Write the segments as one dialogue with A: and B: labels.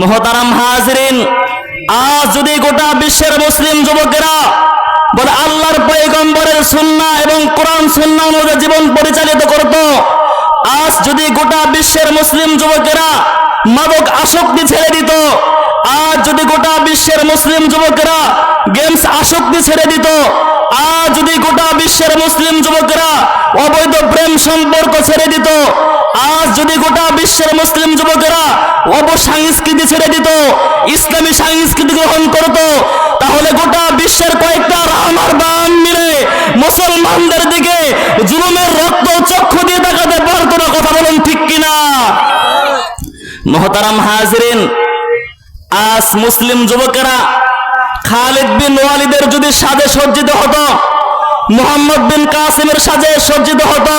A: মহতারাম হাজরিন, আজ যদি গোটা বিশ্বের মুসলিম যুবকেরা বলে আল্লাহর পয়গম্বরের সুন্নাহ এবং কোরআন সুন্নাহ অনুযায়ী জীবন পরিচালিত করত, আজ যদি গোটা বিশ্বের মুসলিম যুবকেরা মাদক আসক্তি ছেড়ে দিত, আজ যদি গোটা বিশ্বের মুসলিম যুবকেরা গেমস আসক্তি ছেড়ে দিত, আজ যদি গোটা বিশ্বের মুসলিম যুবকেরা অবৈধ প্রেম সম্পর্ক ছেড়ে দিত, আজ যদি গোটা বিশ্বের মুসলিম যুবকেরা অবসংস্কৃতি ছেড়ে দিত, ইসলামী সংস্কৃতি গ্রহণ করত। তাহলে গোটা বিশ্বের কয়েকটা রামার বান মিলে মুসলমানদের দিকে জুলুমের রক্ত চক্ষু দিয়ে তাকাতে পারতো না, কথা বলুন ঠিক কিনা? মহতারাম হাজরিন, আজ মুসলিম যুবকেরা খালিদ বিন ওয়ালিদের যদি সাজে সজ্জিত হতো, মোহাম্মদ বিন কাসিমের সাজে সজ্জিত হতো,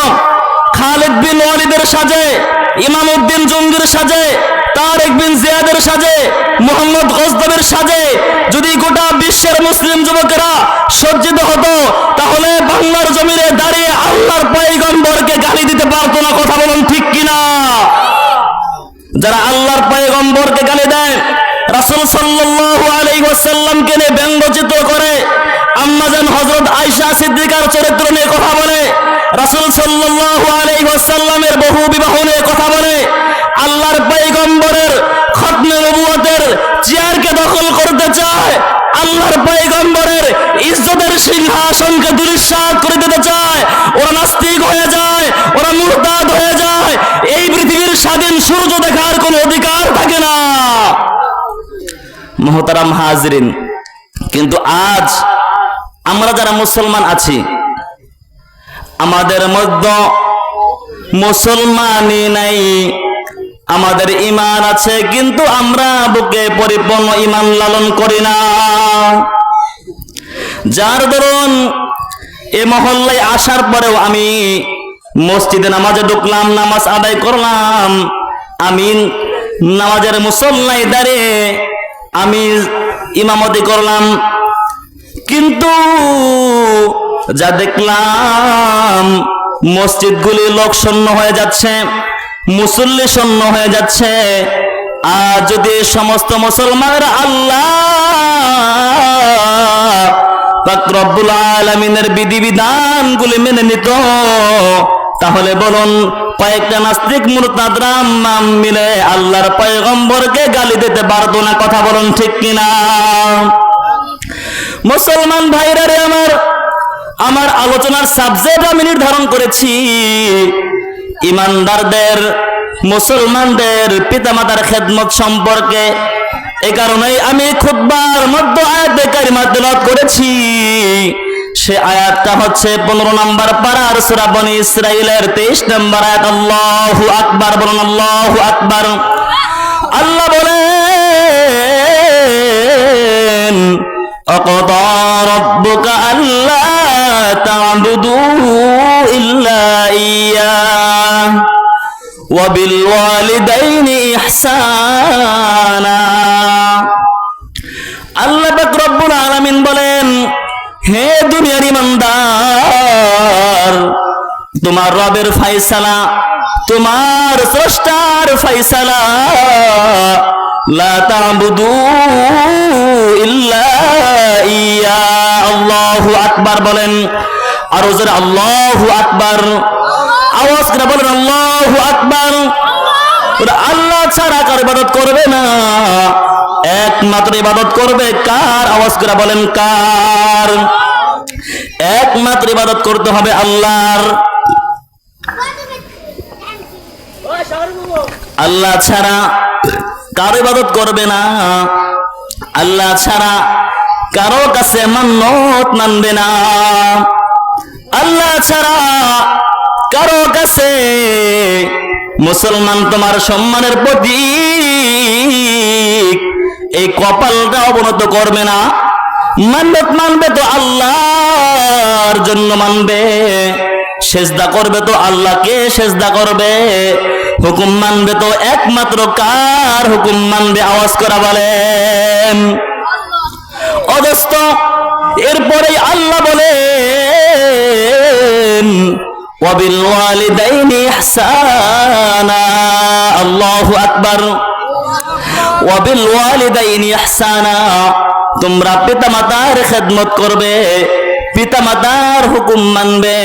A: খালিদ বিন ওয়ালিদের সাজে, ইমাম উদ্দিন জঙ্গির সাজে তারেক বিন জিয়াদের সাজে, মোহাম্মদ গজদবের সাজে, যদি গোটা বিশ্বের মুসলিম যুবকেরা সজ্জিত হতো, তাহলে বাংলার জমিনে দাঁড়িয়ে আল্লাহর পয়গম্বরকে গালি দিতে পারতো না, কথা বলুন ঠিক কিনা? যারা আল্লাহর পয়গম্বরকে গালি দেয়, রাসূল সাল্লাল্লাহু আলাইহি ওয়াসাল্লামকে নিয়ে ব্যঙ্গচিত্র করে আম্মাজান হযরত আয়েশা সিদ্দিকার চরিত্র নিয়ে কথা বলে, রাসূল সাল্লাল্লাহু আলাইহি ওয়াসাল্লামের বহু বিবাহ দুরিশ্বাস করে দিতে চায়, ওরা নাস্তিক হয়ে যায়, ওরা মুরতাদ হয়ে যায়। এই পৃথিবীর স্বাধীন সূর্য দেখার কোনো অধিকার থাকে না। মহতারাম হাজরিন, কিন্তু আজ আমরা যারা মুসলমান আছি, আমাদের মধ্যে মুসলমানই নাই, আমাদের ইমান আছে, কিন্তু আমরা বুকে পরিপূর্ণ ইমান লালন করি না। যার দরুন এ মহল্লায় আসার পরেও আমি মসজিদে নামাজে ঢুকলাম, নামাজ আদায় করলাম। আমি নামাজের মুসল্লায় দাঁড়িয়ে আমি ইমামতি করলাম। কিন্তু যা দেখলাম, মসজিদগুলি লোক শূন্য হয়ে যাচ্ছে, মুসল্লি শূন্য হয়ে যাচ্ছে। আর যদি সমস্ত মুসলমানের আল্লাহ রব্বুল আলামিনের বিধিবিধানগুলি মেনে নিত। তাহলে বলুন, কয়েকটা নাস্তিক মুরতাদরাম নাম মিলে আল্লাহর পয়গম্বরকে গালি দিতে পারতো না, কথা বলুন ঠিক কিনা? মুসলমান ভাইরা রে আমার আমার আলোচনার সাবজেক্ট আমি নির্ধারণ করেছি। ইমানদারদের, মুসলমানদের পিতামাতার খেদমত সম্পর্কে এ কারণে আমি খুববার মধ্য আয়াতে কারিমা তেলাওয়াত করেছি। সে আয়াতটা হচ্ছে পনেরো নম্বর পাড়ার সুরা ইসরায়েলের ইসরাইলের তেইশ নম্বর আয়াত। আল্লাহু আকবার, বলুন আল্লাহু আকবার। আল্লাহ বলে অকদা রব্বুকা আল্লাহ তা'বুদু ইল্লা ওয়া বিল ওয়ালিদাইনি ইহসানা। আল্লাহ রব্বুল আলামিন বলেন, হে দুনিয়ার ইমানদার, তোমার রবের ফাইসালা তোমার স্রষ্টার ফাইসালা ইল্লা ইয়া। আল্লাহু আকবার বলেন, আর জোরে আল্লাহু আকবার। আওয়াজ করে বলেন, আল্লাহু আকবার। আল্লাহ ছাড়া কার করবে না। একমাত্র ইবাদত করবে কার? আওয়াজ করে বলেন কার? একমাত্র ইবাদত করতে হবে আল্লাহর। আল্লাহ ছাড়া কারও ইবাদত করবে না। আল্লাহ ছাড়া কারও কাছে মান্যত মানবে না। আল্লাহ ছাড়া কারও কাছে মুসলমান তোমার সম্মানের প্রতি এই কপালটা অবনত করবে না। মানবে মানবে তো আল্লাহর জন্য মানবে। সেজদা করবে তো আল্লাহকে সেজদা করবে। হুকুম মানবে তো একমাত্র কার হুকুম মানবে, আওয়াজ করা বলেন। অদস্ত এরপরে আল্লাহ বলে ওয়াবিল ওয়ালিদাইনি ইহসানা। আল্লাহু আকবার। ওয়াবিল ওয়ালিদাইন ইহসানা। তোমরা পিতামাতার খেদমত করবে, পিতামাতার হুকুম মানবে।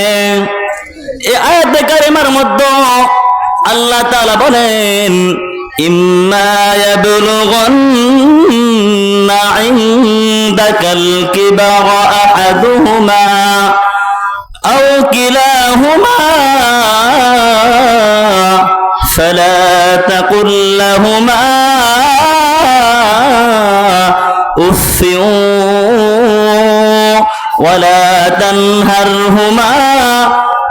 A: এ আয়াতে কারিমার মধ্যে আল্লাহ তাআলা বলেন, ইম্মা ইয়াবলুগান্না ইনদাকাল কিবার আহাদুহুমা আও কিলাহুমা ফালা তাকুল লাহুমা ولا تنهرهما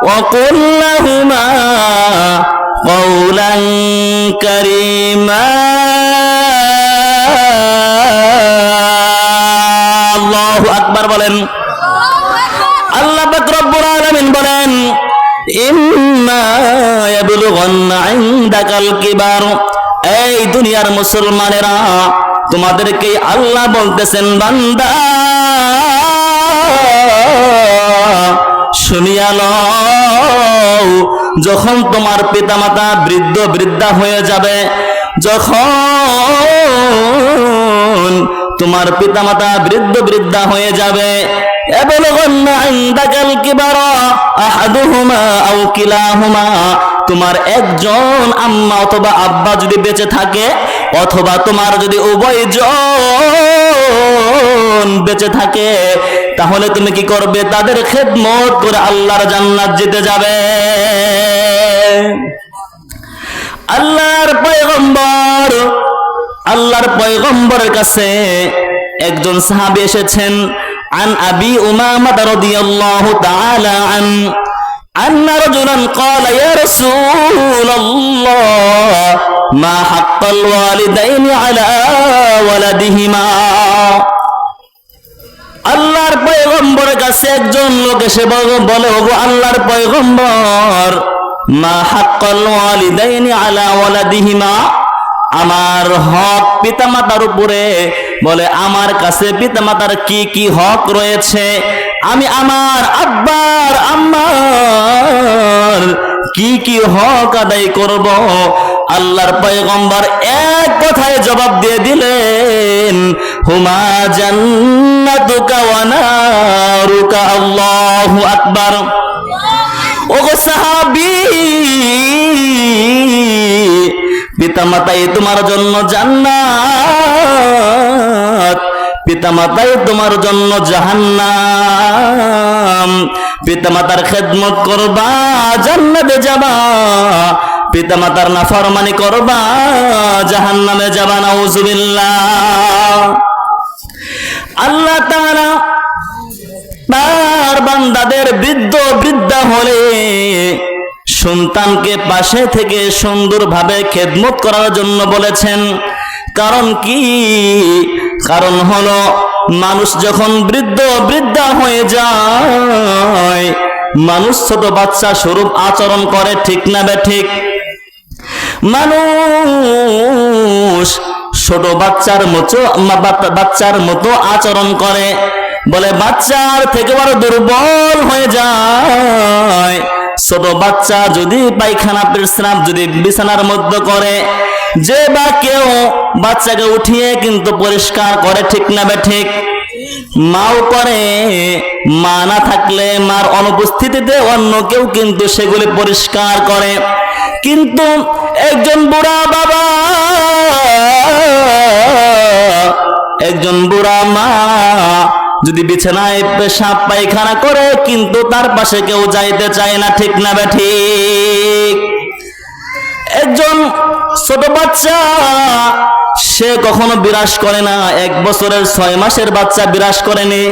A: وقل لهما قولا كريما الله أكبر বলেন আল্লাহ পাক রব্বুল আলামিন বলেন ইম্মা ইয়াবলুগান্না ইনদাকাল কিবার এই দুনিয়ার মুসলমানেরা তোমাদেরকে আল্লাহ বলতেছেন বান্দা শুনিয়া লও যখন তোমার পিতামাতা বৃদ্ধ বৃদ্ধা হয়ে যাবে যখন তোমার পিতামাতা বৃদ্ধ বৃদ্ধা হয়ে যাবে يبلغن عندك الكبر أحدهما أو كلاهما তোমার একজন আম্মা অথবা আব্বা যদি বেঁচে থাকে অথবা তোমার যদি উভয়জন বেঁচে থাকে তাহলে তুমি কি করবে তাদের খেদমত করে আল্লাহর জান্নাত যেতে যাবে আল্লাহর পয়গম্বর আল্লাহর পয়গম্বরের কাছে একজন সাহাবী এসেছেন عن أبي أمامة رضي الله تعالى عنه أن رجلا قال يا رسول الله ما حق الوالدين على ولدهما আল্লাহর পয়গম্বরের কাছে একজন লোক এসে বল- ওগো আল্লাহর পয়গম্বর, মা হাক্কাল ওয়ালিদাইনি আলা ওয়ালাদিহিমা? আমার হক পিতামাতার উপরে বলে, আমার কাছে পিতামাতার কি কি হক রয়েছে? আমি আমার আব্বার আম্মার কি কি হক আদায় করব? আল্লাহর পয়গম্বর এক কথায় জবাব দিয়ে দিলেন হুমা জান্নাতুকা ওয়া নারুকা, আল্লাহু আকবার। ওগো সাহাবী, পিতামাতাই তোমার জন্য জান্নাত, পিতামাতাই তোমার জন্য জাহান্নাম। পিতামাতার খেদমত করবা, জান্নাতে যাবা। পিতামাতার নাফরমানি করবা, জাহান্নামে যাবা, নাউজুবিল্লাহ। আল্লাহ তার বান্দাদের বৃদ্ধ বৃদ্ধা হলে সন্তানকে পাশে থেকে সুন্দরভাবে খেদমত করার জন্য বলেছেন। কারণ কি? কারণ হলো মানুষ যখন বৃদ্ধ বৃদ্ধা হয়ে যায়, মানুষ ছোট বাচ্চা স্বরূপ আচরণ করে ঠিক না বে ঠিক। মানুষ ছোট বাচ্চার মতো বাচ্চার মতো আচরণ করে। বলে, বাচ্চার থেকে বড় দুর্বল হয়ে যায়। ছোট বাচ্চা যদি পায়খানা প্রস্রাব যদি বিছানার মধ্যে করে, যে বা কেউ বাচ্চাকে উঠিয়ে কিন্তু পরিষ্কার করে, ঠিক না বে ঠিক? মাও করে, মা না থাকলে মার অনুপস্থিতিতে অন্য কেউ কিন্তু সেগুলি পরিষ্কার করে। কিন্তু একজন বুড়া বাবা একজন বুড়া মা যদি বিছানায় পেশাব পায়খানা করে, কিন্তু তার পাশে কেউ যাইতে চায় না, ঠিক না বে ঠিক? একজন ছোট বাচ্চা, সে কখনো বিরাজ করে না, এক বছরের ছয় মাসের বাচ্চা বিরাজ করেনি।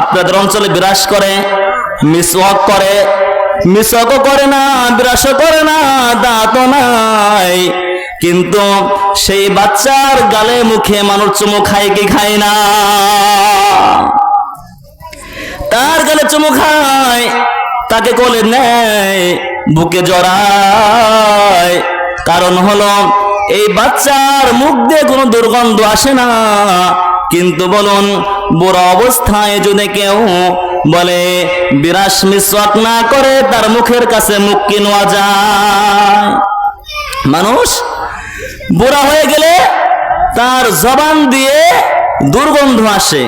A: আপনাদের অঞ্চলে বিরাজ করে মিসওয়াক করে মিসওয়াকও করে না বিরাসও করে না, দাঁতও নাই। কিন্তু সেই বাচ্চার গালে মুখে মানুষ চুমু খায় কি খায় না? তার গালে চুমু খায়, তাকে কোলে নেয়, বুকে জড়ায়। কারণ হলো, এই বাচ্চার মুখ দিয়ে কোনো দুর্গন্ধ আসে না। কিন্তু বলুন, বুড়ো অবস্থায় যদি কেউ বলে বিরাস মিসওয়াক না করে তার মুখের কাছে মুখ কিনোয়া যায়? মানুষ বুড়া হয়ে গেলে তার জবান দিয়ে দুর্গন্ধ আসে।